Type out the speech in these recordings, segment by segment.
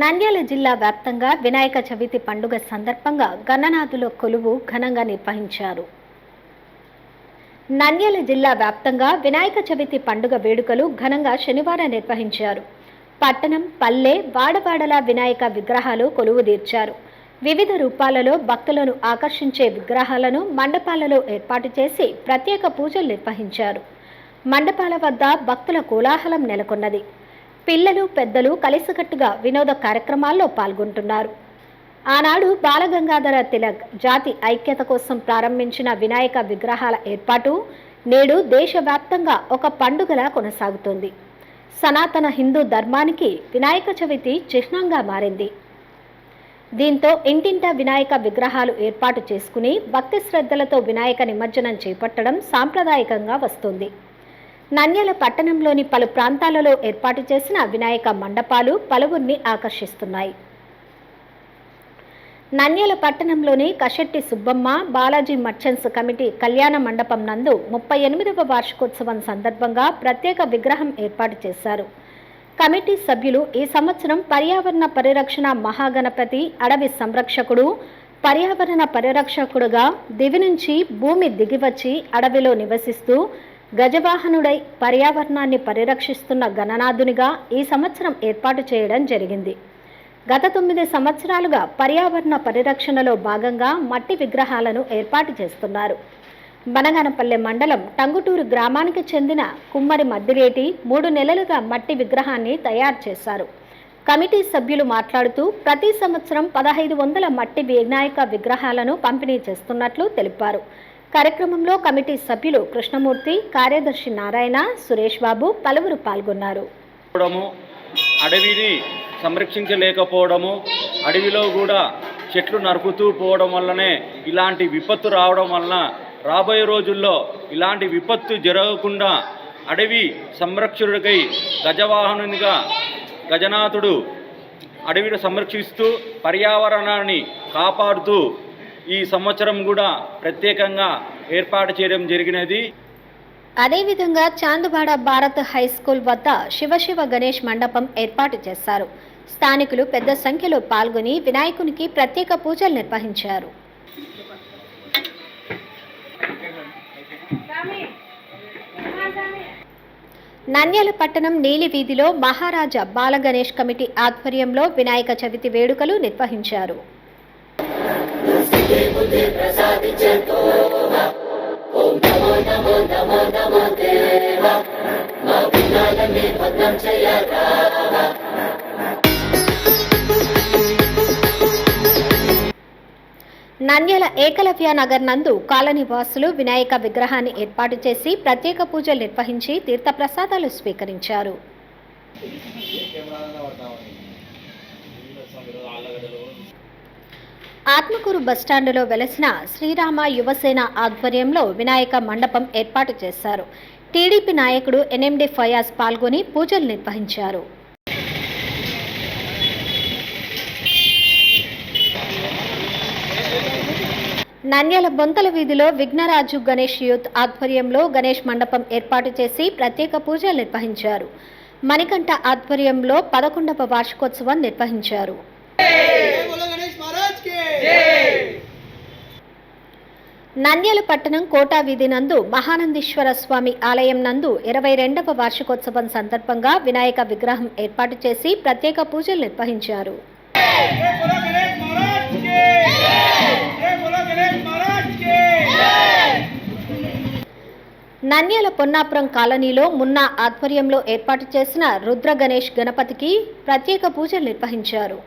నంద్యాల జిల్లా వ్యాప్తంగా వినాయక చవితి పండుగ సందర్భంగా గణనాథుల కొలువు ఘనంగా నిర్వహించారు. నంద్యాల జిల్లా వ్యాప్తంగా వినాయక చవితి పండుగ వేడుకలు ఘనంగా శనివారం నిర్వహించారు. పట్టణం పల్లె వాడవాడల వినాయక విగ్రహాలు కొలువు తీర్చారు. వివిధ రూపాలలో భక్తులను ఆకర్షించే విగ్రహాలను మండపాలలో ఏర్పాటు చేసి ప్రత్యేక పూజలు నిర్వహించారు. మండపాల వద్ద భక్తుల కోలాహలం నెలకొన్నది. పిల్లలు పెద్దలు కలిసికట్టుగా వినోద కార్యక్రమాల్లో పాల్గొంటున్నారు. ఆనాడు బాలగంగాధర తిలక్ జాతి ఐక్యత కోసం ప్రారంభించిన వినాయక విగ్రహాల ఏర్పాటు నేడు దేశవ్యాప్తంగా ఒక పండుగలా కొనసాగుతోంది. సనాతన హిందూ ధర్మానికి వినాయక చవితి చిహ్నంగా మారింది. దీంతో ఇంటింటా వినాయక విగ్రహాలు ఏర్పాటు చేసుకుని భక్తి శ్రద్ధలతో వినాయక నిమజ్జనం చేపట్టడం సాంప్రదాయకంగా వస్తుంది. నంద్యాల పట్టణంలోని పలు ప్రాంతాలలో ఏర్పాటు చేసిన వినాయక మండపాలు పలువురిని ఆకర్షిస్తున్నాయి. నంద్యాల పట్టణంలోని కషెట్టి సుబ్బమ్మ బాలాజీ మర్చెంట్స్ కమిటీ కళ్యాణ మండపం నందు ముప్పై ఎనిమిదవ వార్షికోత్సవం సందర్భంగా ప్రత్యేక విగ్రహం ఏర్పాటు చేశారు. కమిటీ సభ్యులు ఈ సంవత్సరం పర్యావరణ పరిరక్షణ మహాగణపతి అడవి సంరక్షకుడు పర్యావరణ పరిరక్షకుడుగా దివి నుంచి భూమి దిగివచ్చి అడవిలో నివసిస్తూ గజవాహనుడై పర్యావరణాన్ని పరిరక్షిస్తున్న గణనాథునిగా ఈ సంవత్సరం ఏర్పాటు చేయడం జరిగింది. గత తొమ్మిది సంవత్సరాలుగా పర్యావరణ పరిరక్షణలో భాగంగా మట్టి విగ్రహాలను ఏర్పాటు చేస్తున్నారు. బనగానపల్లె మండలం టంగుటూరు గ్రామానికి చెందిన కుమ్మరి మద్దిరేటి మూడు నెలలుగా మట్టి విగ్రహాన్ని తయారు చేశారు. కమిటీ సభ్యులు మాట్లాడుతూ ప్రతి సంవత్సరం పదహైదు వందల మట్టి వినాయక విగ్రహాలను పంపిణీ చేస్తున్నట్లు తెలిపారు. కార్యక్రమంలో కమిటీ సభ్యులు కృష్ణమూర్తి కార్యదర్శి నారాయణ సురేష్ బాబు పలువురు పాల్గొన్నారు. అడవిని సంరక్షించలేకపోవడము అడవిలో కూడా చెట్లు నరుకుతూ పోవడం వల్లనే ఇలాంటి విపత్తు రావడం వలన రాబోయే రోజుల్లో ఇలాంటి విపత్తు జరగకుండా అడవి సంరక్షకుడికై గజవాహనునిగా గజనాథుడు అడవిని సంరక్షిస్తూ పర్యావరణాన్ని కాపాడుతూ ఈ సంవత్సరం కూడా ప్రత్యేకంగా ఏర్పాటు చేయడం జరిగినది. అదేవిధంగా చాందుబాడ భారత్ హై స్కూల్ వద్ద శివశివ గణేష్ మండపం ఏర్పాటు చేశారు. స్థానికులు పెద్ద సంఖ్యలో పాల్గొని వినాయకునికి ప్రత్యేక పూజలు నిర్వహించారు. నన్యాల పట్టణం నీలి వీధిలో మహారాజా బాల గణేష్ కమిటీ ఆధ్వర్యంలో వినాయక చవితి వేడుకలు నిర్వహించారు. నంద్యాల ఏకలవ్య నగర్ నందు కాలనీ వాసులు వినాయక విగ్రహాన్ని ఏర్పాటు చేసి ప్రత్యేక పూజలు నిర్వహించి తీర్థప్రసాదాలు స్వీకరించారు. ఆత్మకూరు బస్టాండులో వెలసిన శ్రీరామ యువసేన ఆధ్వర్యంలో వినాయక మండపం ఏర్పాటు చేశారు. టీడీపీ నాయకుడు ఎన్ఎండి ఫయాజ్ పాల్గొని పూజలు నిర్వహించారు. నంద్యాల బొంతల వీధిలో విఘ్నరాజు గణేష్ యూత్ ఆధ్వర్యంలో గణేష్ మండపం ఏర్పాటు చేసి ప్రత్యేక పూజలు నిర్వహించారు. మణికంఠ ఆధ్వర్యంలో పదకొండవ వార్షికోత్సవం నిర్వహించారు. నంద్యాల పట్టణం కోటా వీధి నందు మహానందీశ్వర స్వామి ఆలయం నందు ఇరవై రెండవ వార్షికోత్సవం సందర్భంగా వినాయక విగ్రహం ఏర్పాటు చేసి ప్రత్యేక పూజలు నిర్వహించారు. నన్యాల పొన్నాపురం కాలనీలో మున్నా ఆధ్వర్యంలో ఏర్పాటు చేసిన రుద్ర గణేష్ గణపతికి ప్రత్యేక పూజలు నిర్వహించారు.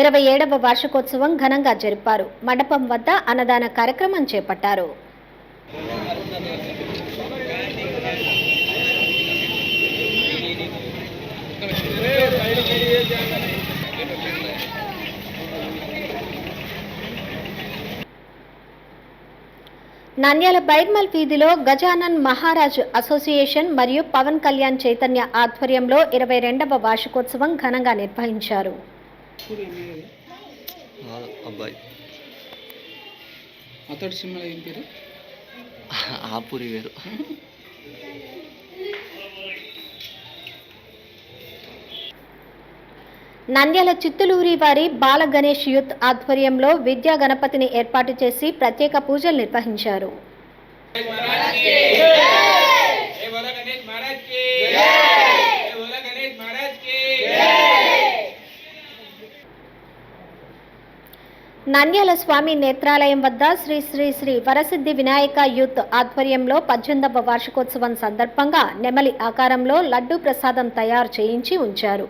ఇరవై ఏడవ వార్షికోత్సవం ఘనంగా జరిపారు. మండపం వద్ద అన్నదాన కార్యక్రమం చేపట్టారు. నంద్యాల బైర్మల్ వీధిలో గజానన్ మహారాజ్ అసోసియేషన్ మరియు పవన్ కళ్యాణ్ చైతన్య ఆధ్వర్యంలో ఇరవై రెండవ వార్షికోత్సవం ఘనంగా నిర్వహించారు. అబ్బాయి. అతడు సినిమాలో ఏం పేరు? ఆపురి వేరు. నంద్యాల చిత్తులూరి వారి బాల గణేష్ యూత్ ఆధ్వర్యంలో విద్యా గణపతిని ఏర్పాటు చేసి ప్రత్యేక పూజలు నిర్వహించారు. నంద్యాల స్వామి నేత్రాలయం వద్ద శ్రీ శ్రీ శ్రీ వరసిద్ధి వినాయక యూత్ ఆధ్వర్యంలో పద్దెనిమిదవ వార్షికోత్సవం సందర్భంగా నెమలి ఆకారంలో లడ్డూ ప్రసాదం తయారు చేయించి ఉంచారు.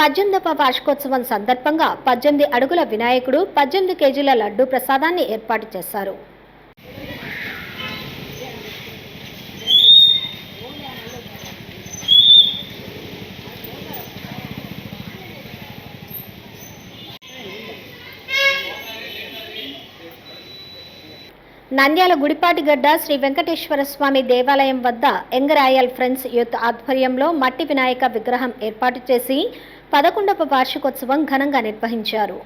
పద్దెనిమిదవ వార్షికోత్సవం సందర్భంగా పద్దెనిమిది అడుగుల వినాయకుడు పద్దెనిమిది కేజీల లడ్డూ ప్రసాదాన్ని ఏర్పాటు చేశారు. నంద్యాల గుడిపాటిగడ్డ శ్రీ వెంకటేశ్వర స్వామి దేవాలయం వద్ద ఎంగరాయల్ ఫ్రెండ్స్ యూత్ ఆధ్వర్యంలో మట్టి వినాయక విగ్రహం ఏర్పాటు చేసి పదకొండవ వార్షికోత్సవం ఘనంగా నిర్వహించారు.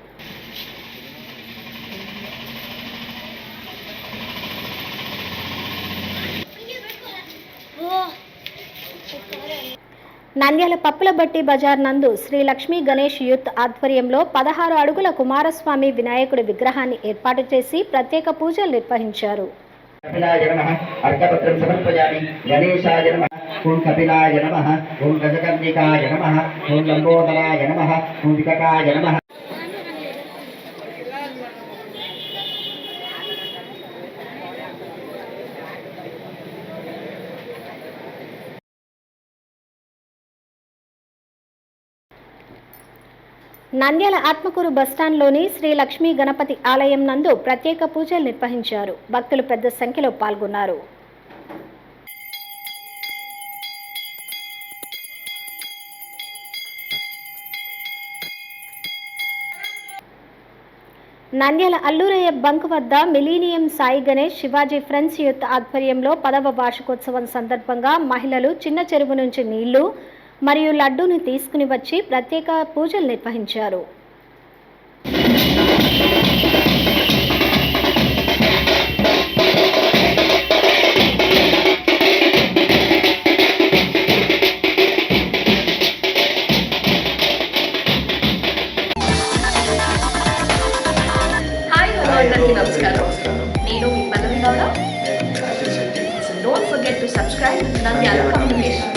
నంద్యాల పప్పులబట్టి బజార్ నందు శ్రీ లక్ష్మీ గణేష్ యూత్ ఆధ్వర్యంలో పదహారు అడుగుల కుమారస్వామి వినాయకుడి విగ్రహాన్ని ఏర్పాటు చేసి ప్రత్యేక పూజలు నిర్వహించారు. ఓం కపిలాయ నమ ఓం గజకర్ణికాయ నమ ఓం లంబోదరాయ నమ ఓం వికటాయ నమ. నంద్యాల ఆత్మకూరు బస్టాండ్లోని శ్రీ లక్ష్మీ గణపతి ఆలయం నందు ప్రత్యేక పూజలు నిర్వహించారు. భక్తులు పెద్ద సంఖ్యలో పాల్గొన్నారు. నంద్యాల అల్లూరయ్య బంక్ వద్ద millennium Sai Ganesh Shivaji friends youth ఆధ్వర్యంలో పదవ వార్షికోత్సవం సందర్భంగా మహిళలు చిన్న చెరువు నుంచి నీళ్ళు మరియు లడ్డూని తీసుకుని వచ్చి ప్రత్యేక పూజలు నిర్వహించారు. నమస్కారం. నేను మీ Pallavi Gowda. So don't forget to subscribe Nandi communication